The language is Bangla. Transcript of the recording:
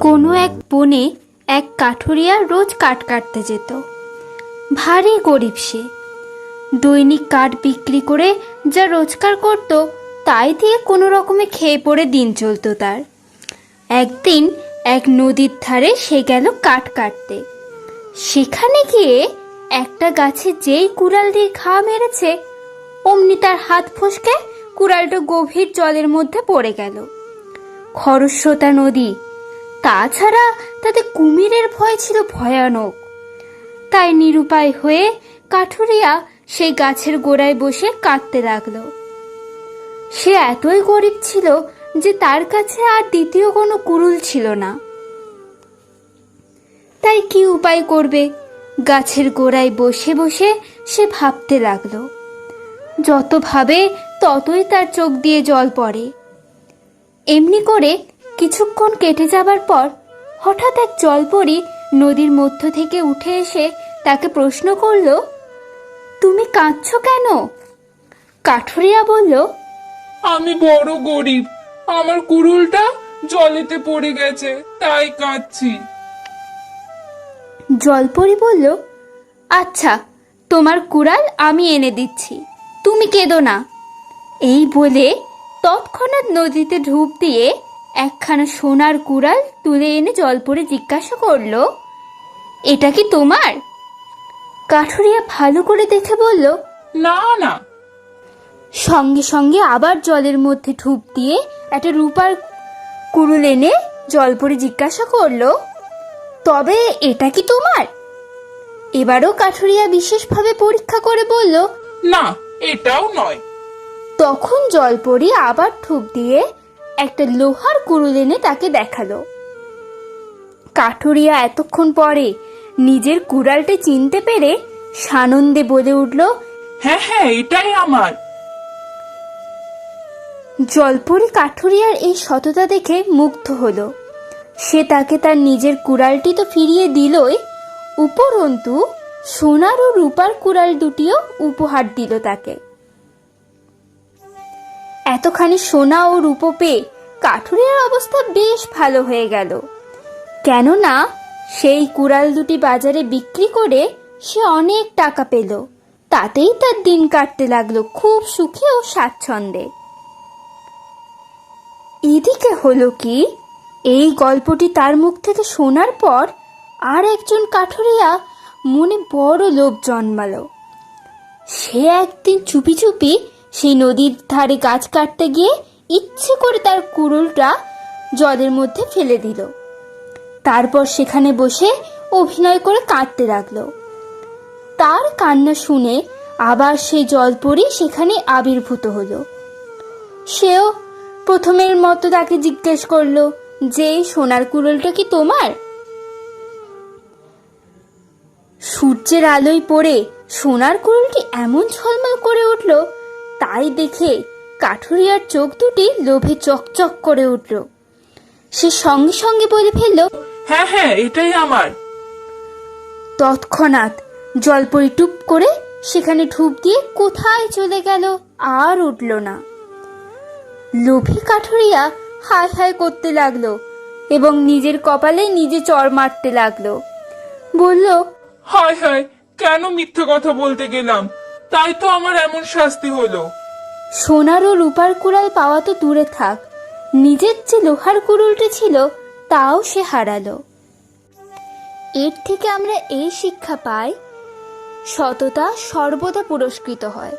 কোনো এক বনে এক কাঠুরিয়া রোজ কাঠ কাটতে যেত। ভারী গরিব সে। দৈনিক কাঠ বিক্রি করে যা রোজগার করত, তাই দিয়ে কোনো রকমে খেয়ে পড়ে দিন চলতো তার। একদিন এক নদীর ধারে সে গেল কাঠ কাটতে। সেখানে গিয়ে একটা গাছে যেই কুড়াল দিয়ে ঘা মেরেছে, অমনি তার হাত ফসকে কুড়ালটা গভীর জলের মধ্যে পড়ে গেল। খরস্রোতা নদী তাছাড়া তাতে কুমিরের ভয় ছিল ভয়ানক। তাই নিরুপায় হয়ে কাঠুরিয়া সেই গাছের গোড়ায় বসে কাঁদতে লাগল। সে এতই গরিব ছিল যে তার কাছে আর দ্বিতীয় কোনো কুরুল ছিল না। তাই কি উপায় করবে? গাছের গোড়ায় বসে বসে সে ভাবতে লাগল। যত ভাবে ততই তার চোখ দিয়ে জল পড়ে। এমনি করে কিছুক্ষণ কেটে যাবার পর হঠাৎ এক জলপরি নদীর মধ্য থেকে উঠে এসে তাকে প্রশ্ন করল তুমি কাঁদছো কেন? কাঠুরিয়া বলল আমি বড় গরিব। আমার কুড়ুলটা জলেতে পড়ে গেছে তাই কাঁদছি। জলপরি বলল আচ্ছা তোমার কুড়াল আমি এনে দিচ্ছি তুমি কেঁদো না। এই বলে তৎক্ষণাৎ নদীতে ঢুপ দিয়ে একখানা সোনার কুড়াল তুলে এনে জলপরি জিজ্ঞাসা করল এটা কি তোমার? কাঠুরিয়া ভালো করে দেখে বলল না না। সঙ্গে সঙ্গে আবার জলের মধ্যে ঠুপ দিয়ে একটা রূপার কুড়ুল এনে জলপরি জিজ্ঞাসা করল তবে এটা কি তোমার? এবারও কাঠুরিয়া বিশেষভাবে পরীক্ষা করে বলল না এটাও নয়। তখন জলপরি আবার ঠুপ দিয়ে একটা লোহার কুড়ুল এনে তাকে দেখাল। কাঠুরিয়া এতক্ষণ পরে নিজের কুড়ালটি চিনতে পেরে সানন্দে বলে উঠল হ্যাঁ হ্যাঁ এটাই আমার। জলপরি কাঠুরিয়ার এই সততা দেখে মুগ্ধ হলো। সে তাকে তার নিজের কুড়ালটি তো ফিরিয়ে দিলই উপরন্তু সোনার ও রূপার কুড়াল দুটিও উপহার দিল তাকে। এতখানি সোনা ও রূপো পেয়ে কাঠুরিয়ার অবস্থা বেশ ভালো হয়ে গেল। কেননা, সেই কুড়াল দুটি বাজারে বিক্রি করে সে অনেক টাকা পেল। তাতেই তার দিন কাটতে লাগল খুব সুখে ও স্বাচ্ছন্দ্যে। এদিকে হলো কি, এই গল্পটি তার মুখ থেকে শোনার পর আর একজন কাঠুরিয়া মনে বড় লোভ জন্মালো। সে একদিন চুপি চুপি সেই নদীর ধারে গাছ কাটতে গিয়ে ইচ্ছে করে তার কুড়ুলটা জলের মধ্যে ফেলে দিল। তারপর সেখানে বসে অভিনয় করে কাঁদতে লাগল। তার কান্না শুনে আবার সেই জল জলপরি সেখানে আবির্ভূত হলো। সেও প্রথমের মতো তাকে জিজ্ঞেস করল, যে সোনার কুড়োলটা কি তোমার? সূর্যের আলোয় পড়ে সোনার কুড়োলটি এমন ঝলমল করে উঠল তাই দেখে কাঠুরিয়ার চোখ দুটি লোভে চকচক করে উঠল। সে সঙ্গে সঙ্গে বলে ফেলল হ্যাঁ হ্যাঁ এটাই আমার। তৎক্ষণাৎ জলপরি টুপ করে সেখানে ঠুপ দিয়ে কোথায় চলে গেল আর উঠল না। লোভী কাঠুরিয়া হায় হায় করতে লাগল এবং নিজের কপালে নিজে চড় মারতে লাগল। বলল হায় হায় কেন মিথ্যে কথা বলতে গেলাম? তাই তো আমার এমন শাস্তি হলো। সোনার ও রূপার কুড়াল পাওয়া তো দূরে থাক। নিজের যে লোহার কুড়ুলটি ছিল, তাও সে হারালো। এর থেকে আমরা এই শিক্ষা পাই, সততা সর্বদা পুরস্কৃত হয়।